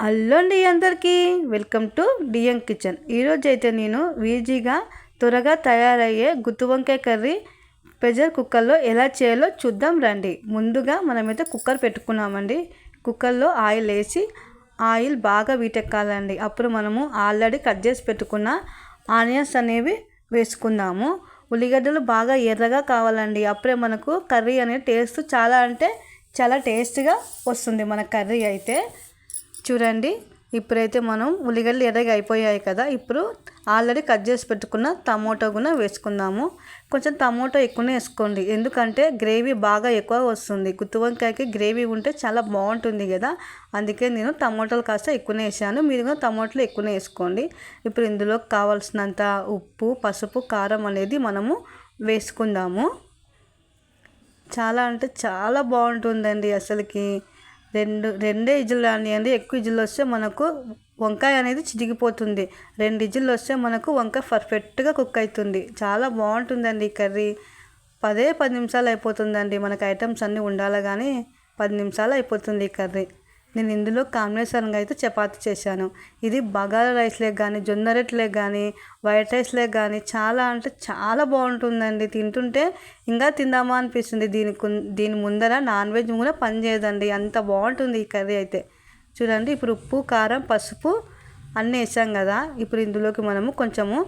Hello అండి అందరికీ. Welcome to DM kitchen. ఈరోజు అయితే నేను వీజీగా త్వరగా తయారయ్యే గుత్తి వంకాయ కర్రీ ప్రెషర్ కుక్కర్లో ఎలా చేయాలో చూద్దాం రండి. ముందుగా మనమైతే కుక్కర్ పెట్టుకున్నామండి. కుక్కర్లో ఆయిల్ వేసి ఆయిల్ బాగా వీటెక్కాలండి. అప్పుడు మనము ఆల్రెడీ కట్ చేసి పెట్టుకున్న ఆనియన్స్ అనేవి వేసుకుందాము. ఉల్లిగడ్డలు బాగా ఎర్రగా కావాలండి. అప్పుడే మనకు కర్రీ అనేది టేస్ట్ చాలా అంటే చాలా టేస్ట్గా వస్తుంది మన కర్రీ అయితే. చూడండి ఇప్పుడైతే మనం ఉల్లిగడ్డలు ఎర్రగా అయిపోయాయి కదా ఇప్పుడు ఆల్రెడీ కట్ చేసి పెట్టుకున్న టమోటో కూడా వేసుకుందాము. కొంచెం టమోటో ఎక్కువనే వేసుకోండి ఎందుకంటే గ్రేవీ బాగా ఎక్కువ వస్తుంది. గుత్తి వంకాయకి గ్రేవీ ఉంటే చాలా బాగుంటుంది కదా అందుకే నేను టమోటాలు కాస్త ఎక్కువనే వేసాను. మీరు కూడా టమోటాలు ఎక్కువనే వేసుకోండి. ఇప్పుడు ఇందులో కావాల్సినంత ఉప్పు పసుపు కారం అనేది మనము వేసుకుందాము. చాలా అంటే చాలా బాగుంటుందండి అసలుకి. రెండు రెండే ఇజ్జులు అనేది ఎక్కువ ఇజ్జులు వస్తే మనకు వంకాయ అనేది చిరిగిపోతుంది. రెండు ఇజ్జులు వస్తే మనకు వంకాయ పర్ఫెక్ట్గా కుక్ అవుతుంది. చాలా బాగుంటుందండి ఈ కర్రీ. పదే పది నిమిషాలు అయిపోతుందండి. మనకు ఐటమ్స్ అన్నీ ఉండాలి కానీ పది నిమిషాలు అయిపోతుంది ఈ కర్రీ. నేను ఇందులో కాంబినేషన్గా అయితే చపాతి చేశాను. ఇది బగారా రైస్లే కానీ జొన్న రొట్టెలే కానీ వైట్ రైస్లే కానీ చాలా అంటే చాలా బాగుంటుందండి. తింటుంటే ఇంకా తిందామా అనిపిస్తుంది. దీనికి దీని ముందర నాన్ వెజ్ కూడా పనిచేయదండి అంత బాగుంటుంది ఈ కర్రీ అయితే. చూడండి ఇప్పుడు ఉప్పు కారం పసుపు అన్నీ వేసాం కదా. ఇప్పుడు ఇందులోకి మనము కొంచెము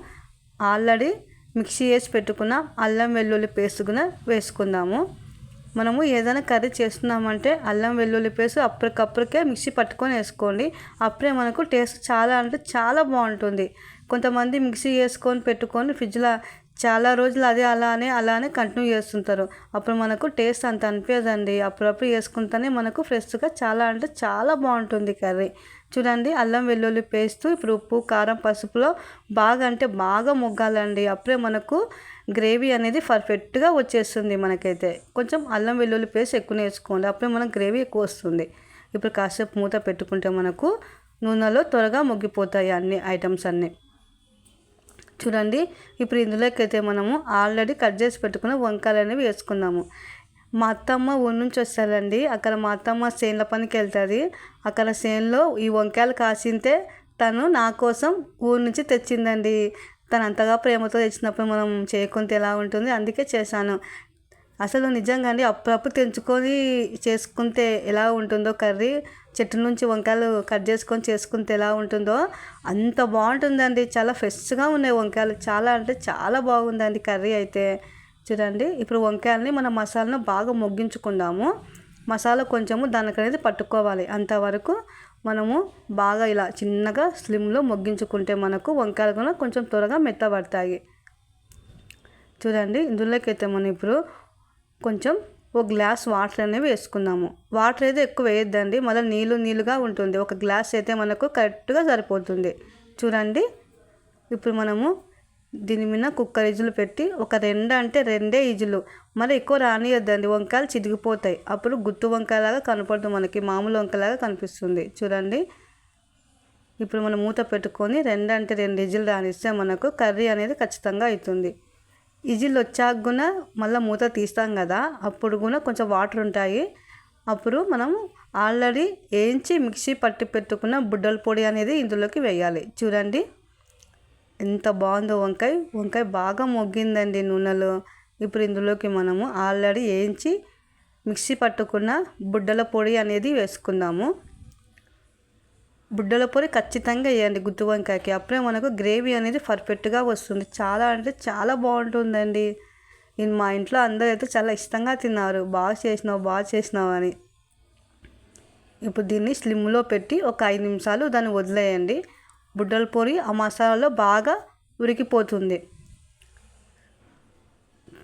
ఆల్రెడీ మిక్సీ వేసి పెట్టుకున్న అల్లం వెల్లుల్లి పేస్ట్ కూడా వేసుకుందాము. మనము ఏదైనా కర్రీ చేస్తున్నామంటే అల్లం వెల్లుల్లి పేస్ట్ అప్పటికప్పటికే మిక్సీ పట్టుకొని వేసుకోండి. అప్పుడే మనకు టేస్ట్ చాలా అంటే చాలా బాగుంటుంది. కొంతమంది మిక్సీ వేసుకొని పెట్టుకొని ఫ్రిడ్జ్లో చాలా రోజులు అదే అలానే అలానే కంటిన్యూ చేస్తుంటారు. అప్పుడు మనకు టేస్ట్ అంత అనిపించదండి. అప్పుడప్పుడు వేసుకుంటేనే మనకు ఫ్రెష్గా చాలా అంటే చాలా బాగుంటుంది కర్రీ. చూడండి అల్లం వెల్లుల్లి పేస్ట్ ఇప్పుడు ఉప్పు కారం పసుపులో బాగా అంటే బాగా మొగ్గాలండి. అప్పుడే మనకు గ్రేవీ అనేది పర్ఫెక్ట్గా వచ్చేస్తుంది మనకైతే. కొంచెం అల్లం వెల్లుల్లి పేస్ట్ ఎక్కువ వేసుకోండి. అప్పుడే మనకు గ్రేవీ ఎక్కువ వస్తుంది. ఇప్పుడు కాసేపు మూత పెట్టుకుంటే మనకు నూనెలో త్వరగా మొగ్గిపోతాయి అన్ని ఐటమ్స్ అన్నీ. చూడండి. ఇప్పుడు ఇందులోకి అయితే మనము ఆల్రెడీ కట్ చేసి పెట్టుకున్న వంకాయలు అనేవి వేసుకుందాము. మా అత్తమ్మ ఊరి నుంచి వస్తారండి అక్కడ మా అత్తమ్మ చేనుల పనికి వెళ్తుంది. అక్కడ చేనులో ఈ వంకాయలు కాసింతే తను నా కోసం ఊరి నుంచి తెచ్చిందండి. తను అంతగా ప్రేమతో తెచ్చినప్పుడు మనం చేయకుంటే ఎలా ఉంటుంది? అందుకే చేశాను. అసలు నిజంగా అండి అప్పుడప్పుడు తెంచుకొని చేసుకుంటే ఎలా ఉంటుందో కర్రీ చెట్టు నుంచి వంకాయలు కట్ చేసుకొని చేసుకుంటే ఎలా ఉంటుందో అంత బాగుంటుందండి. చాలా ఫ్రెష్గా ఉన్నాయి వంకాయలు. చాలా అంటే చాలా బాగుందండి కర్రీ అయితే. చూడండి ఇప్పుడు వంకాయలని మన మసాలాను బాగా మొగ్గించుకుందాము. మసాలా కొంచెము దానికి అనేది పట్టుకోవాలి. అంతవరకు మనము బాగా ఇలా చిన్నగా స్లిమ్లో మొగ్గించుకుంటే మనకు వంకాయలు కూడా కొంచెం త్వరగా మెత్తబడతాయి. చూడండి ఇందులోకి అయితే మనం ఇప్పుడు కొంచెం ఒక గ్లాస్ వాటర్ అనేవి వేసుకుందాము. వాటర్ అయితే ఎక్కువ వేయద్దండి. మళ్ళీ నీళ్ళు నీళ్ళుగా ఉంటుంది. ఒక గ్లాస్ అయితే మనకు కరెక్ట్గా సరిపోతుంది. చూడండి. ఇప్పుడు మనము దీని మీద కుక్కర్ ఇజులు పెట్టి ఒక రెండు అంటే రెండే ఇజులు. మరి ఎక్కువ రానియద్దండి. వంకాయలు చిరిగిపోతాయి అప్పుడు గుత్తు వంకాయలాగా కనపడుతుంది మనకి. మామూలు వంకాయలాగా కనిపిస్తుంది. చూడండి. ఇప్పుడు మనం మూత పెట్టుకొని రెండు అంటే రెండు ఇజులు రానిస్తే మనకు కర్రీ అనేది ఖచ్చితంగా అవుతుంది. ఇజిల్ వచ్చాక కూడా మళ్ళీ మూత తీస్తాం కదా అప్పుడు కూడా కొంచెం వాటర్ ఉంటాయి. అప్పుడు మనం ఆల్రెడీ వేయించి మిక్సీ పట్టి పెట్టుకున్న బుడ్డల పొడి అనేది ఇందులోకి వేయాలి. చూడండి ఎంత బాగుందో వంకాయ. వంకాయ బాగా మొగ్గిందండి నూనెలో. ఇప్పుడు ఇందులోకి మనము ఆల్రెడీ వేయించి మిక్సీ పట్టుకున్న బుడ్డల పొడి అనేది వేసుకుందాము. బుడ్డల పొడి ఖచ్చితంగా వేయండి గుత్తి వంకాయకి. అప్పుడే మనకు గ్రేవీ అనేది పర్ఫెక్ట్గా వస్తుంది. చాలా అంటే చాలా బాగుంటుందండి. నేను మా ఇంట్లో అందరూ అయితే చాలా ఇష్టంగా తిన్నారు. బాగా చేసినావు బాగా చేసినావు అని. ఇప్పుడు దీన్ని స్లిమ్లో పెట్టి ఒక ఐదు నిమిషాలు దాన్ని వదిలేయండి. బుడ్డల పొడి ఆ మసాలాలో బాగా ఉరికిపోతుంది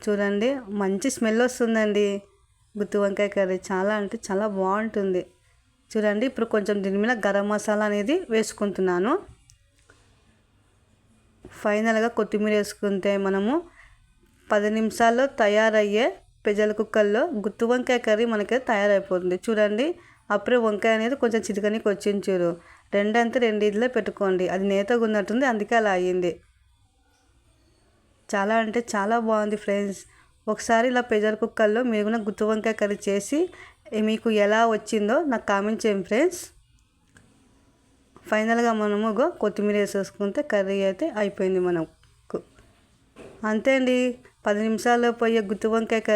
చూడండి మంచి స్మెల్ వస్తుందండి. గుత్తి వంకాయ కర్రీ చాలా అంటే చాలా బాగుంటుంది. చూడండి ఇప్పుడు కొంచెం దీని మీద గరం మసాలా అనేది వేసుకుంటున్నాను. ఫైనల్గా కొత్తిమీర వేసుకుంటే మనము పది నిమిషాల్లో తయారయ్యే పెజల కుక్కర్లో గుత్తి వంకాయ కర్రీ మనకి తయారైపోతుంది. చూడండి అప్పుడే వంకాయ అనేది కొంచెం చిటికనికి వచ్చించారు రెండంతా రెండిదిలో పెట్టుకోండి. అది నేతగా ఉన్నట్టుంది అందుకే అలా అయ్యింది. చాలా అంటే చాలా బాగుంది ఫ్రెండ్స్. ఒకసారి ఇలా ప్రెషర్ కుక్కర్లో మీరు కూడా గుత్తి వంకాయ కర్రీ చేసి మీకు ఎలా వచ్చిందో నాకు కామెంట్ చేయండి ఫ్రెండ్స్. ఫైనల్గా మనము కొత్తిమీర వేసేసుకుంటే కర్రీ అయితే అయిపోయింది మనకు. అంతే అండి. పది నిమిషాల్లో పోయే గుత్తి వంకాయ కర్రీ